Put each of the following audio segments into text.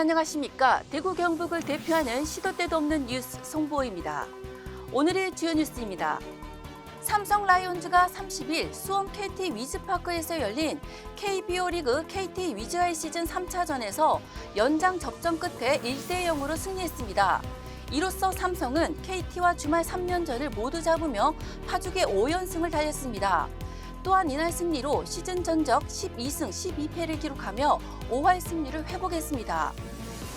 안녕하십니까. 대구 경북을 대표하는 시도 때도 없는 뉴스 송보입니다. 오늘의 주요 뉴스입니다. 삼성 라이온즈가 30일 수원 KT 위즈파크에서 열린 KBO 리그 KT 위즈와의 시즌 3차전에서 연장 접전 끝에 1대 0으로 승리했습니다. 이로써 삼성은 KT와 주말 3연전을 모두 잡으며 파죽의 5연승을 달렸습니다. 또한 이날 승리로 시즌 전적 12승 12패를 기록하며 5할 승리를 회복했습니다.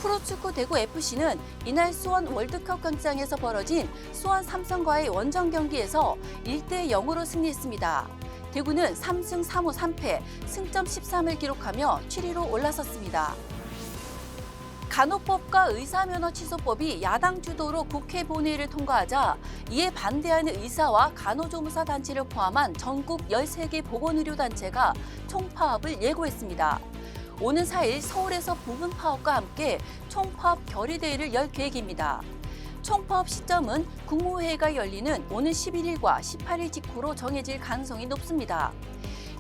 프로축구 대구 FC는 이날 수원 월드컵 경기장에서 벌어진 수원 삼성과의 원정 경기에서 1대 0으로 승리했습니다. 대구는 3승 3무 3패, 승점 13을 기록하며 7위로 올라섰습니다. 간호법과 의사면허 취소법이 야당 주도로 국회 본회의를 통과하자 이에 반대하는 의사와 간호조무사 단체를 포함한 전국 13개 보건의료단체가 총파업을 예고했습니다. 오는 4일 서울에서 부분 파업과 함께 총파업 결의대회를 열 계획입니다. 총파업 시점은 국무회의가 열리는 오는 11일과 18일 직후로 정해질 가능성이 높습니다.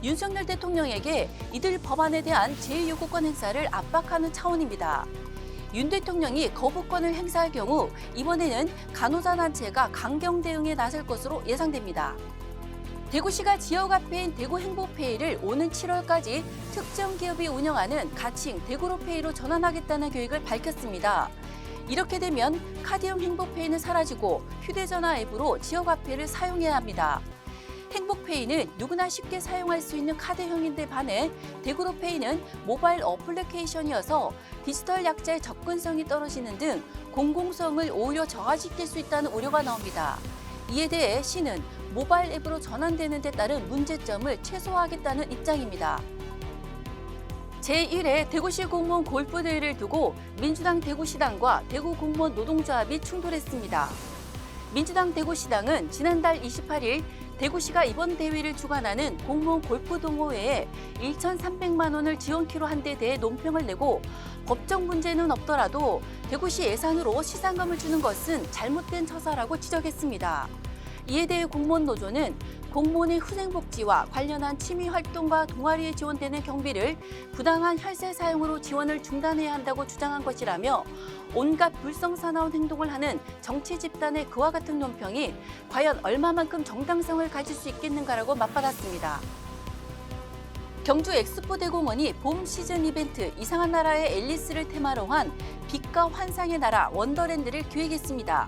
윤석열 대통령에게 이들 법안에 대한 제2요구권 행사를 압박하는 차원입니다. 윤 대통령이 거부권을 행사할 경우 이번에는 간호사 단체가 강경 대응에 나설 것으로 예상됩니다. 대구시가 지역 화폐인 대구 행복페이를 오는 7월까지 특정 기업이 운영하는 가칭 대구로페이로 전환하겠다는 계획을 밝혔습니다. 이렇게 되면 카드형 행복페이는 사라지고 휴대전화 앱으로 지역 화폐를 사용해야 합니다. 행복페이는 누구나 쉽게 사용할 수 있는 카드형인데 반해 대구로페이는 모바일 어플리케이션이어서 디지털 약자의 접근성이 떨어지는 등 공공성을 오히려 저하시킬 수 있다는 우려가 나옵니다. 이에 대해 시는 모바일 앱으로 전환되는 데 따른 문제점을 최소화하겠다는 입장입니다. 제1회 대구시 공무원 골프대회를 두고 민주당 대구시당과 대구공무원 노동조합이 충돌했습니다. 민주당 대구시당은 지난달 28일 대구시가 이번 대회를 주관하는 공무원 골프 동호회에 1,300만 원을 지원키로 한 데 대해 논평을 내고 법적 문제는 없더라도 대구시 예산으로 시상금을 주는 것은 잘못된 처사라고 지적했습니다. 이에 대해 공무원 노조는 공무원의 후생복지와 관련한 취미 활동과 동아리에 지원되는 경비를 부당한 혈세 사용으로 지원을 중단해야 한다고 주장한 것이라며 온갖 불성사나운 행동을 하는 정치 집단의 그와 같은 논평이 과연 얼마만큼 정당성을 가질 수 있겠는가라고 맞받았습니다. 경주 엑스포 대공원이 봄 시즌 이벤트 이상한 나라의 앨리스를 테마로 한 빛과 환상의 나라 원더랜드를 기획했습니다.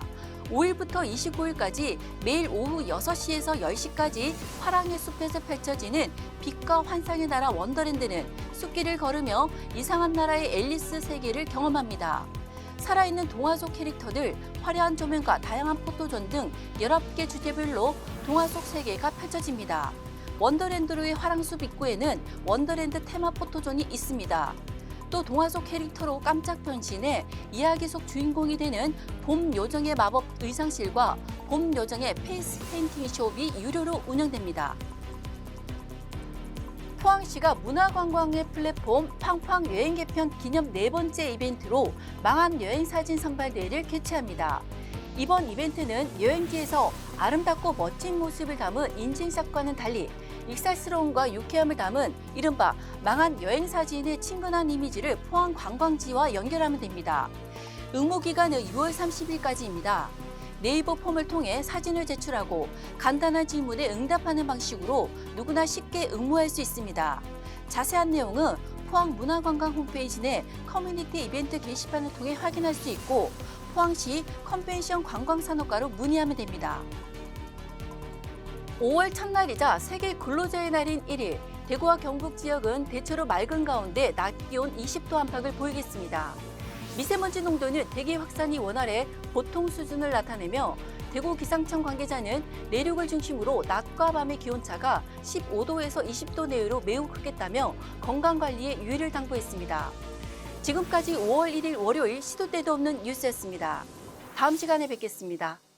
5일부터 25일까지 매일 오후 6시에서 10시까지 화랑의 숲에서 펼쳐지는 빛과 환상의 나라 원더랜드는 숲길을 걸으며 이상한 나라의 앨리스 세계를 경험합니다. 살아있는 동화 속 캐릭터들, 화려한 조명과 다양한 포토존 등 19개 주제별로 동화 속 세계가 펼쳐집니다. 원더랜드로의 화랑숲 입구에는 원더랜드 테마 포토존이 있습니다. 또 동화 속 캐릭터로 깜짝 변신해 이야기 속 주인공이 되는 봄 요정의 마법 의상실과 봄 요정의 페이스 페인팅 숍이 유료로 운영됩니다. 포항시가 문화관광의 플랫폼 팡팡 여행 개편 기념 네 번째 이벤트로 망한 여행 사진 선발 대회를 개최합니다. 이번 이벤트는 여행지에서 아름답고 멋진 모습을 담은 인증샷과는 달리 익살스러움과 유쾌함을 담은 이른바 망한 여행 사진의 친근한 이미지를 포항 관광지와 연결하면 됩니다. 응모 기간은 6월 30일까지입니다. 네이버 폼을 통해 사진을 제출하고 간단한 질문에 응답하는 방식으로 누구나 쉽게 응모할 수 있습니다. 자세한 내용은 포항문화관광 홈페이지 내 커뮤니티 이벤트 게시판을 통해 확인할 수 있고 포항시 컨벤션 관광산업과로 문의하면 됩니다. 5월 첫날이자 세계 근로자의 날인 1일, 대구와 경북 지역은 대체로 맑은 가운데 낮 기온 20도 안팎을 보이겠습니다. 미세먼지 농도는 대기 확산이 원활해 보통 수준을 나타내며 대구 기상청 관계자는 내륙을 중심으로 낮과 밤의 기온차가 15도에서 20도 내외로 매우 크겠다며 건강관리에 유의를 당부했습니다. 지금까지 5월 1일 월요일 시도 때도 없는 뉴스였습니다. 다음 시간에 뵙겠습니다.